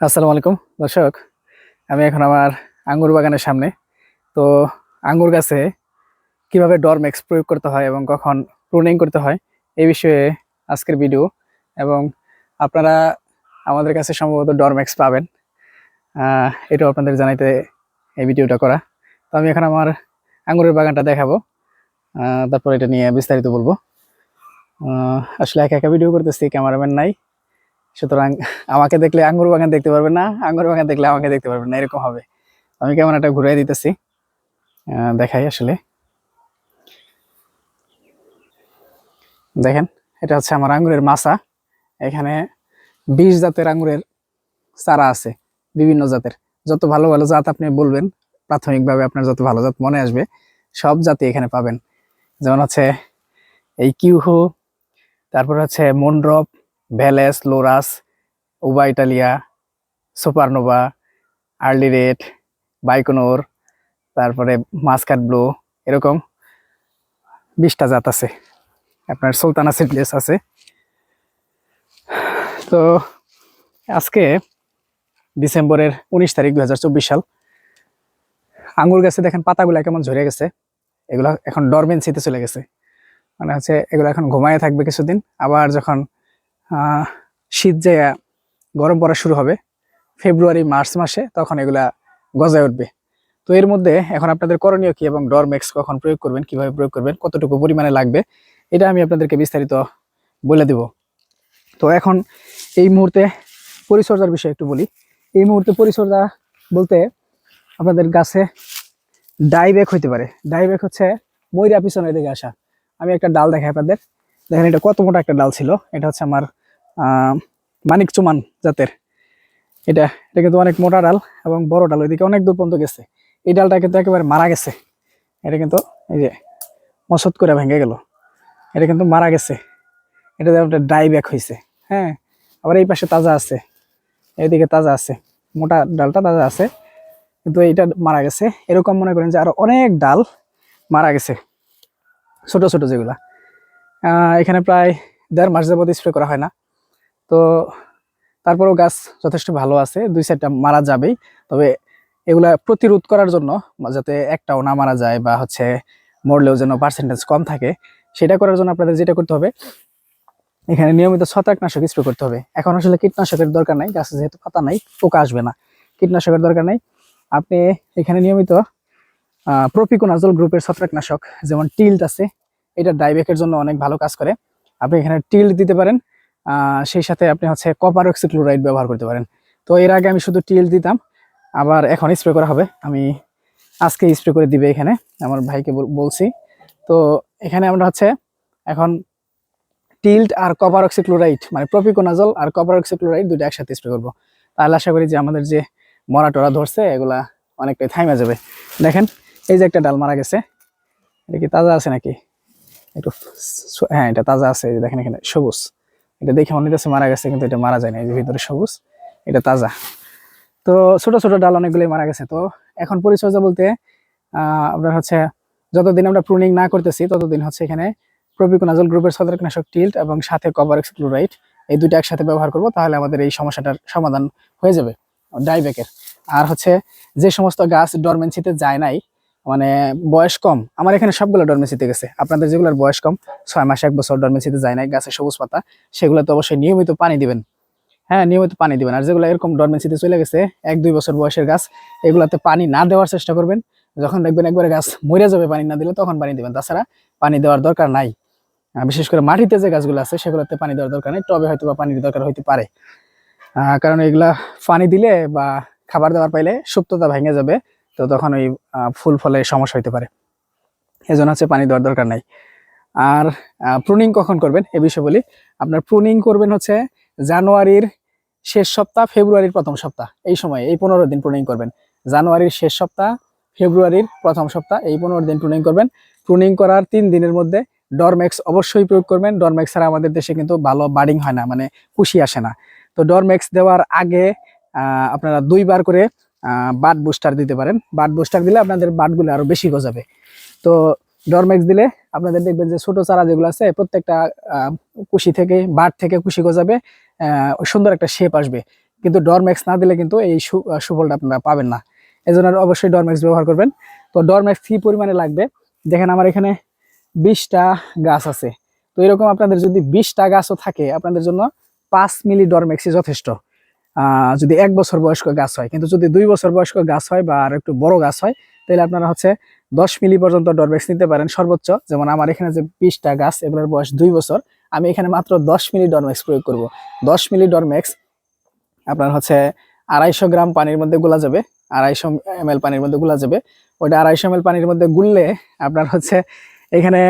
আসসালামু আলাইকুম দর্শক। আমি এখন আমার আঙ্গুর বাগানের সামনে। তো আঙ্গুর গাছে কীভাবে ডরমেক্স প্রয়োগ করতে হয় এবং কখন প্রুনিং করতে হয় এই বিষয়ে আজকের ভিডিও। এবং আপনারা আমাদের কাছে সম্ভবত ডরমেক্স পাবেন। আহ, এটাও আপনাদের জানাইতে এই ভিডিওটা করা। তো আমি এখন আমার আঙ্গুরের বাগানটা দেখাবো। তারপর এটা নিয়ে বিস্তারিত বলব। আসলে একা একা ভিডিও করতেছি ক্যামেরাম্যান নাই। সুতরাং আমাকে দেখলে আঙ্গুর বাগান দেখতে পারবেন না, আঙ্গুর বাগান দেখলে আমাকে দেখতে পারবেন না, এরকম হবে। আমি কেমন একটা ঘুরাই দিতেছি দেখাই আসলে। দেখেন, এটা হচ্ছে আমার আঙ্গুরের মাসা এখানে বিশ জাতের আঙ্গুরের চারা আছে, বিভিন্ন জাতের। যত ভালো ভালো জাত আপনি বলবেন, প্রাথমিকভাবে আপনার যত ভালো জাত মনে আসবে, সব জাতি এখানে পাবেন। যেমন হচ্ছে এই কিউহু, তারপর হচ্ছে মন্ড্রপ ভ্যালেস লোরাস উবা ইটালিয়া সুপারনোভা আর্লি রেড বাইকোনোর তারপরে মাসকাট ব্লু এরকম বিশটা জাত আছে। আপনার সুলতানা সিডলেস আছে। তো আজকে ডিসেম্বরের উনিশ তারিখ দুহাজার চব্বিশ সাল। আঙুর গাছে দেখেন পাতাগুলো কেমন ঝরে গেছে। এগুলো এখন ডরমেন্সিতে চলে গেছে। মানে হচ্ছে এগুলো এখন ঘুমায় থাকবে কিছুদিন। আবার যখন শীত যে গরম পড়া শুরু হবে, ফেব্রুয়ারি, মার্চ মাসে তখন এগুলা গজায় উঠবে। তো এর মধ্যে এখন আপনাদের করণীয় কি এবং ডরমেক্স কখন প্রয়োগ করবেন, কীভাবে প্রয়োগ করবেন, কতটুকু পরিমাণে লাগবে, এটা আমি আপনাদেরকে বিস্তারিত বলে দেব। তো এখন এই মুহূর্তে পরিচর্যার বিষয়ে একটু বলি। এই মুহূর্তে পরিচর্যা বলতে আপনাদের গাছে ডাইব্যাক হইতে পারে। ডাইব্যাক হচ্ছে ময়রা পিছনের দিকে আসা। আমি একটা ডাল দেখাই আপনাদের। দেখেন, এটা কত মোটা একটা ডাল ছিল? এটা হচ্ছে আমার মানিক চুমান জাতের। এটা এটা কিন্তু অনেক মোটা ডাল এবং বড় ডাল, ওইদিকে অনেক দূর পর্যন্ত গেছে। এই ডালটা কিন্তু একেবারে মারা গেছে। এটা কিন্তু, এই যে, মসত করে ভেঙে গেল। এটা কিন্তু মারা গেছে। এটা একটা ডাই ব্যাক হয়েছে হ্যাঁ আবার এই পাশে তাজা আছে। এইদিকে তাজা আছে। মোটা ডালটা তাজা আছে। কিন্তু এইটা মারা গেছে। এরকম মনে করেন যে আরও অনেক ডাল মারা গেছে। ছোট ছোট যেগুলা। এখানে প্রায় দেড় মাস যাবত স্প্রে করা হয় না। তো তারপরেও গাছ যথেষ্ট ভালো আছে, দুই চারটা মারা যাবেই। তবে এগুলা প্রতিরোধ করার জন্য যাতে একটাও না মারা যায় বা হচ্ছে মরলেও যেন পার্সেন্টেজ কম থাকে, সেটা করার জন্য আপনাদের যেটা করতে হবে, এখানে নিয়মিত ছত্রাকনাশক স্প্রে করতে হবে। এখন আসলে কীটনাশকের দরকার নাই, গাছে যেহেতু পাতা নাই, পোকা আসবে না। কীটনাশকের দরকার নাই। আপনি এখানে নিয়মিত প্রপিকোনাজল গ্রুপের ছত্রাকনাশক, যেমন টিল্ট আছে এটা ডাইবেকের জন্য অনেক ভালো কাজ করে। আপনি এখানে টিল্ট দিতে পারেন সেই সাথে আপনি হচ্ছে কপার অক্সিক্লোরাইড ব্যবহার করতে পারেন। তো এর আগে আমি শুধু টিল্ট দিতাম, আবার এখন স্প্রে করা হবে। আমি আজকে স্প্রে করে দিবে এখানে, আমার ভাইকে বলছি। তো এখানে আমরা হচ্ছে এখন টিল্ট আর কপার অক্সিক্লোরাইড মানে প্রপিকোনাজল আর কপার অক্সিক্লোরাইড দুটো একসাথে স্প্রে করব। তাহলে আশা করি যে আমাদের যে মরা টরা ধরছে, এগুলা অনেকটাই থাইমা যাবে। দেখেন, এই যে একটা ডাল মারা গেছে, এটা কি তাজা আছে নাকি? একটু হ্যাঁ এটা তাজা আছে দেখেন এখানে সবুজ। এটা দেখে মনে হচ্ছে মারা গেছে, কিন্তু এটা মারা যায় না এই যে ভিতরে সবুজ। এটা তাজা। তো ছোট ছোট ডাল অনেকগুলোই মারা গেছে। তো এখন পরিচর্যা বলতে আপনার হচ্ছে যতদিন আমরা প্রুনিং না করতেছি, ততদিন হচ্ছে এখানে প্রপিকোনাজল গ্রুপের ছত্রাকনাশক টিল্ট এবং সাথে কভার ক্লোরাইড এই দুটো একসাথে ব্যবহার করব, তাহলে আমাদের এই সমস্যাটার সমাধান হয়ে যাবে, ডাইবেকের। আর হচ্ছে যে সমস্ত গাছ ডরমেন্সিতে যায় নাই মানে বয়স কম। আমার এখানে সবগুলো ডরমেন্সিতে গেছে। আপনাদের যেগুলোর বয়স কম, ছয় মাস, এক বছর ডরমেন্সিতে যায় নাই গাছের সবুজ পাতা, সেগুলো তো অবশ্যই নিয়মিত পানি দিবেন। হ্যাঁ নিয়মিত পানি দিবেন। আর যেগুলো এরকম ডরমেন্সিতে চলে গেছে, এক, দুই বছর বয়সের গাছ, এগুলাতে পানি না দেওয়ার চেষ্টা করবেন। যখন দেখবেন একবারে গাছ মরে যাবে পানি না দিলে, তখন পানি দিবেন। তাছাড়া পানি দেওয়ার দরকার নাই। বিশেষ করে মাটিতে যে গাছগুলো আছে, সেগুলোতে পানি দেওয়ার দরকার নেই। টবে হয়তো বা পানির দরকার হইতে পারে। কারণ এগুলা পানি দিলে বা খাবার দাবার পাইলে সুপ্ততা ভেঙে যাবে। তো তখন ওই ফুল ফলে সমস্যা হইতে পারে। এজন্য হচ্ছে পানি দেওয়ার দরকার নাই। আর প্রুনিং কখন করবেন? এ বিষয়ে বলি। আপনার প্রুনিং করবেন হচ্ছে জানুয়ারির শেষ সপ্তাহ, ফেব্রুয়ারির প্রথম সপ্তাহ। এই সময়, এই পনেরো দিন প্রুনিং করবেন। জানুয়ারির শেষ সপ্তাহ, ফেব্রুয়ারির প্রথম সপ্তাহ, এই পনেরো দিন প্রুনিং করবেন। প্রুনিং করার তিন দিনের মধ্যে ডরমেক্স অবশ্যই প্রয়োগ করবেন। ডরমেক্স ছাড়া আমাদের দেশে কিন্তু ভালো বার্ডিং হয় না মানে কুশি আসে না। তো ডরমেক্স দেওয়ার আগে আপনারা দুইবার করে বাট বুস্টার দিতে পারেন। বাট বুস্টার দিলে আপনাদের বাটগুলো আরও বেশি গজাবে। তো ডরমেক্স দিলে আপনাদের দেখবেন যে ছোট চারা যেগুলো আছে, প্রত্যেকটা কুশি থেকে, বাট থেকে কুশি গজাবে সুন্দর একটা শেপ আসবে। কিন্তু ডরম্যাক্স না দিলে কিন্তু এই সুফলটা আপনারা পাবেন না। এই জন্য অবশ্যই ডরম্যাক্স ব্যবহার করবেন। তো ডরম্যাক্স কী পরিমাণে লাগবে? দেখেন আমার এখানে বিশটা গাছ আছে। তো এরকম আপনাদের যদি বিশটা গাছও থাকে, আপনাদের জন্য পাঁচ মিলি ডরম্যাক্সই যথেষ্ট। যদি এক বছর বয়স্ক গাছ হয়, কিন্তু যদি দুই বছর বয়স্ক গাছ হয় বা আর একটু বড় গাছ হয়, তাহলে আপনারা হচ্ছে দশ মিলি পর্যন্ত ডরম্যাক্স নিতে পারেন সর্বোচ্চ। যেমন আমার এখানে যে বিশটা গাছ, এগুলোর বয়স দুই বছর, আমি এখানে মাত্র দশ মিলি ডরম্যাক্স প্রয়োগ করব। দশ মিলি ডরমেক্স আপনার হচ্ছে আড়াইশো গ্রাম পানির মধ্যে গোলা যাবে, আড়াইশো এম পানির মধ্যে গুলা যাবে। ওইটা আড়াইশো এম পানির মধ্যে গুললে আপনার হচ্ছে এখানে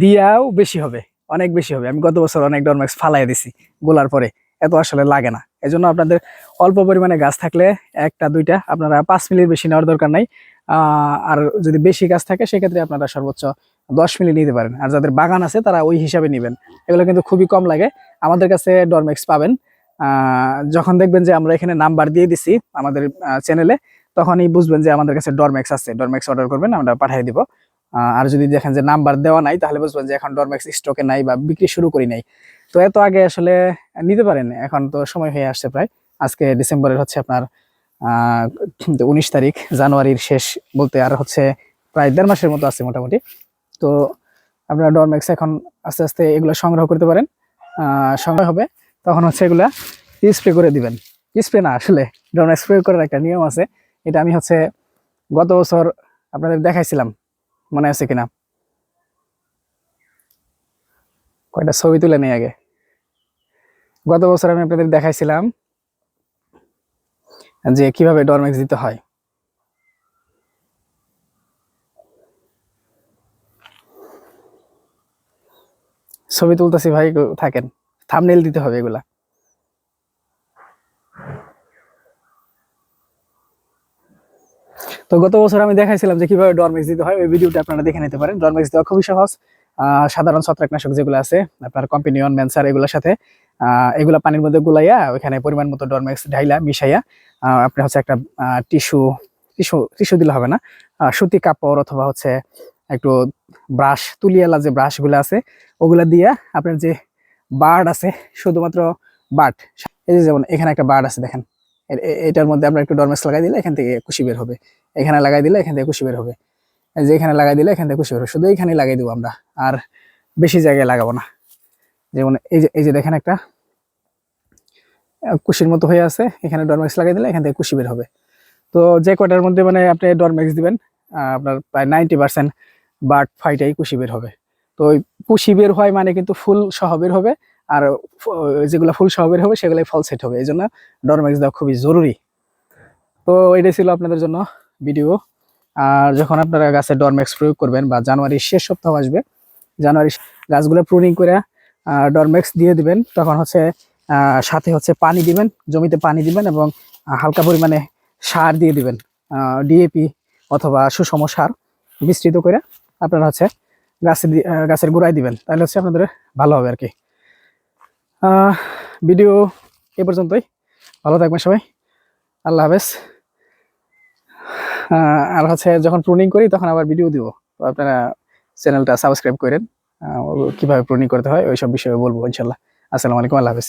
দিয়াও বেশি হবে, অনেক বেশি হবে। আমি গত বছর অনেক ডরম্যাক্স ফালাই দিছি গোলার পরে। এত আসলে লাগে না। এই জন্য আপনাদের অল্প পরিমাণে গাছ থাকলে একটা, দুইটা আপনারা পাঁচ মিলির বেশি নেওয়ার দরকার নাই। আর যদি বেশি গাছ থাকে, সেক্ষেত্রে আপনারা সর্বোচ্চ দশ মিলি নিতে পারেন। আর যাদের বাগান আছে, তারা ওই হিসাবে নেবেন। এগুলো কিন্তু খুবই কম লাগে। আমাদের কাছে ডরম্যাক্স পাবেন। যখন দেখবেন যে আমরা এখানে নাম্বার দিয়ে দিছি আমাদের চ্যানেলে তখনই বুঝবেন যে আমাদের কাছে ডরম্যাক্স আছে। ডরম্যাক্স অর্ডার করবেন, আমরা পাঠিয়ে দিব। আর যদি দেখেন যে নাম্বার দেওয়া নাই, তাহলে বুঝবেন যে এখন ডরম্যাক্স স্টকে নাই বা বিক্রি শুরু করি নাই। তো এত আগে আসলে নিতে পারেন, এখন তো সময় হয়ে আসছে প্রায়। আজকে ডিসেম্বরের হচ্ছে আপনার উনিশ তারিখ জানুয়ারির শেষ বলতে আর হচ্ছে প্রায় দেড় মাসের মতো আছে মোটামুটি। তো আপনারা ডরম্যাক্স এখন আস্তে আস্তে এগুলো সংগ্রহ করতে পারেন সংগ্রহ হবে। তখন হচ্ছে এগুলা স্প্রে করে দিবেন। স্প্রে না আসলে ডরম্যাক্স স্প্রে করার একটা নিয়ম আছে। এটা আমি হচ্ছে গত বছর আপনাদের দেখাইছিলাম। মনে আছে কিনা? কয়টা ছবি তুলে নেই আগে? গত বছর আমি আপনাদের দেখাইছিলাম যে কীভাবে ডরম্যাক্স দিতে হয়। ছবি তুলতেছি ভাই, থাকেন। থামনেল দিতে হবে এগুলা। তো গত বছর আমি দেখাইছিলাম যে কীভাবে ডরমেক্স দিতে হয়। ওই ভিডিওটা আপনারা দেখে নিতে পারেন। ডরমেক্স দেওয়া খুবই সহজ। সাধারণ ছত্রাকনাশক যেগুলো আছে, আপনার কম্পিনিয়ন ম্যানসার এগুলোর সাথে এগুলা পানির মধ্যে গুলাইয়া ওইখানে পরিমাণ মতো ডরমেক্স ঢাইলা, মিশাইয়া আপনি হচ্ছে একটা টিস্যু টিস্যু টিস্যু দিলে হবে না। সুতি কাপড় অথবা হচ্ছে একটু ব্রাশ, তুলিয়ালা যে ব্রাশগুলো আছে, ওগুলা দিয়া আপনার যে বার্ড আছে, শুধুমাত্র বার্ড। এই যেমন এখানে একটা বার্ড আছে, দেখেন। এটার মধ্যে আমরা একটু ডরমেক্স লাগাই দিলে এখান থেকে কুশি বের হবে। এখানে লাগাই দিলে এখান থেকে কুশি বের হবে। যে এখানে লাগাই দিলে এখান থেকে কুশি বের হবে। শুধু এখানে লাগাই দেবো আমরা। আর বেশি জায়গায় লাগাবো না। যেমন এই যে এই যে দেখেন একটা, কুশির মতো হয়ে আছে। এখানে ডরমেক্স লাগাই দিলে এখান থেকে কুশি বের হবে। তো যে কয়টার মধ্যে মানে আপনি ডরমেক্স দিবেন আপনার প্রায় নাইনটি পার্সেন্ট বার্ড ফাইটাই কুশি বের হবে। তো ওই কুশি বের হয় মানে কিন্তু ফুল সহ বের হবে। আর যেগুলো ফুল সহ বের হবে সেগুলোই ফল সেট হবে। এই জন্য ডরমেক্স দেওয়া খুবই জরুরি। তো এটাই ছিল আপনাদের জন্য ভিডিও। আর যখন আপনারা গাছে ডরমেক্স প্রয়োগ করবেন বা জানুয়ারির শেষ সপ্তাহ আসবে জানুয়ারি গাছগুলো প্রুনিং করে ডরমেক্স দিয়ে দিবেন, তখন হচ্ছে সাথে হচ্ছে পানি দিবেন, জমিতে পানি দিবেন এবং হালকা পরিমাণে সার দিয়ে দিবেন ডিএপি অথবা সুষম সার মিশ্রিত করে আপনারা হচ্ছে গাছে গাছের গোড়ায় দিবেন, তাহলে হচ্ছে আপনাদের ভালো হবে আর কি ভিডিও এ পর্যন্তই। ভালো থাকবেন সবাই। আল্লাহ হাফেজ। আর হচ্ছে যখন প্রুনিং করি তখন আবার ভিডিও দিব। তো আপনারা চ্যানেলটা সাবস্ক্রাইব করেন। কীভাবে প্রুনিং করতে হয়, ওইসব বিষয়ে বলব ইনশাল্লাহ। আসসালামু আলাইকুম, আল্লাহ হাফেজ।